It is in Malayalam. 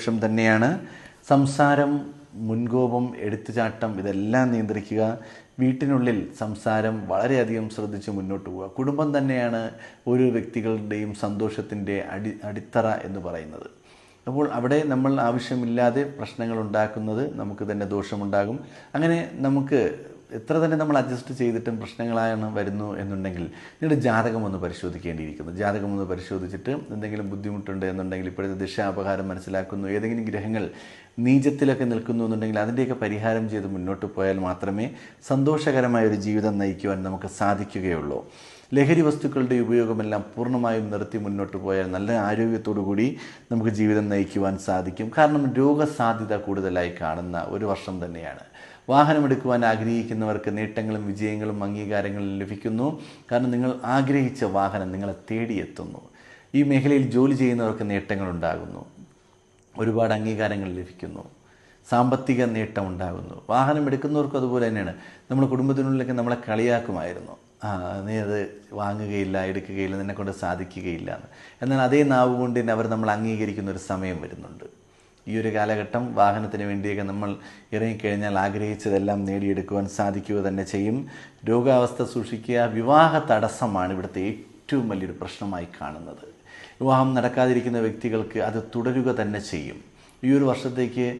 വർഷം തന്നെയാണ്. സംസാരം മുൻകോപം എടുത്തുചാട്ടം ഇതെല്ലാം നിയന്ത്രിക്കുക. വീട്ടിനുള്ളിൽ സംസാരം വളരെയധികം ശ്രദ്ധിച്ച് മുന്നോട്ട് പോവുക. കുടുംബം തന്നെയാണ് ഓരോ വ്യക്തികളുടെയും സന്തോഷത്തിന്റെ അടി അടിത്തറ എന്ന് പറയുന്നത്. അപ്പോൾ അവിടെ നമ്മൾ ആവശ്യമില്ലാതെ പ്രശ്നങ്ങൾ ഉണ്ടാക്കുന്നത് നമുക്ക് തന്നെ ദോഷമുണ്ടാകും. അങ്ങനെ നമുക്ക് എത്ര തന്നെ നമ്മൾ അഡ്ജസ്റ്റ് ചെയ്തിട്ടും പ്രശ്നങ്ങളാണ് വരുന്നു എന്നുണ്ടെങ്കിൽ നിങ്ങളുടെ ജാതകം ഒന്ന് പരിശോധിക്കേണ്ടിയിരിക്കുന്നു. ജാതകം ഒന്ന് പരിശോധിച്ചിട്ട് എന്തെങ്കിലും ബുദ്ധിമുട്ടുണ്ട് എന്നുണ്ടെങ്കിൽ ഇപ്പോഴത്തെ ദിശാപകാരം മനസ്സിലാക്കുന്നു. ഏതെങ്കിലും ഗ്രഹങ്ങൾ നീചത്തിലൊക്കെ നിൽക്കുന്നു എന്നുണ്ടെങ്കിൽ അതിന്റെയൊക്കെ പരിഹാരം ചെയ്ത് മുന്നോട്ട് പോയാൽ മാത്രമേ സന്തോഷകരമായ ഒരു ജീവിതം നയിക്കുവാൻ നമുക്ക് സാധിക്കുകയുള്ളൂ. ലഹരി വസ്തുക്കളുടെ ഉപയോഗമെല്ലാം പൂർണമായും നിർത്തി മുന്നോട്ട് പോയാൽ നല്ല ആരോഗ്യത്തോടു കൂടി നമുക്ക് ജീവിതം നയിക്കുവാൻ സാധിക്കും. കാരണം രോഗസാധ്യത കൂടുതലായി കാണുന്ന ഒരു വർഷം തന്നെയാണ്. വാഹനമെടുക്കുവാൻ ആഗ്രഹിക്കുന്നവർക്ക് നേട്ടങ്ങളും വിജയങ്ങളും അംഗീകാരങ്ങളും ലഭിക്കുന്നു. കാരണം നിങ്ങൾ ആഗ്രഹിച്ച വാഹനം നിങ്ങളെ തേടിയെത്തുന്നു. ഈ മേഖലയിൽ ജോലി ചെയ്യുന്നവർക്ക് നേട്ടങ്ങളുണ്ടാകുന്നു. ഒരുപാട് അംഗീകാരങ്ങൾ ലഭിക്കുന്നു. സാമ്പത്തിക നേട്ടം ഉണ്ടാകുന്നു. വാഹനം എടുക്കുന്നവർക്കും അതുപോലെ തന്നെയാണ്. നമ്മുടെ കുടുംബത്തിനുള്ളിലൊക്കെ നമ്മളെ കളിയാക്കുമായിരുന്നു. നീ അത് വാങ്ങുകയില്ല എടുക്കുകയില്ല നിന്നെക്കൊണ്ട് സാധിക്കുകയില്ല എന്ന്. എന്നാൽ അതേ നാവ് കൊണ്ട് തന്നെ അവർ നമ്മൾ അംഗീകരിക്കുന്ന ഒരു സമയം വരുന്നുണ്ട്. ഈ ഒരു കാലഘട്ടം വാഹനത്തിന് വേണ്ടിയൊക്കെ നമ്മൾ ഇറങ്ങിക്കഴിഞ്ഞാൽ ആഗ്രഹിച്ചതെല്ലാം നേടിയെടുക്കുവാൻ സാധിക്കുക തന്നെ ചെയ്യും. രോഗാവസ്ഥ സൂക്ഷിക്കുക വിവാഹ തടസ്സമാണ് ഇവിടുത്തെ ഏറ്റവും വലിയൊരു പ്രശ്നമായി കാണുന്നത്. വിവാഹം നടക്കാതിരിക്കുന്ന വ്യക്തികൾക്ക് അത് തുടരുക തന്നെ ചെയ്യും. ഈ ഒരു വർഷത്തേക്ക്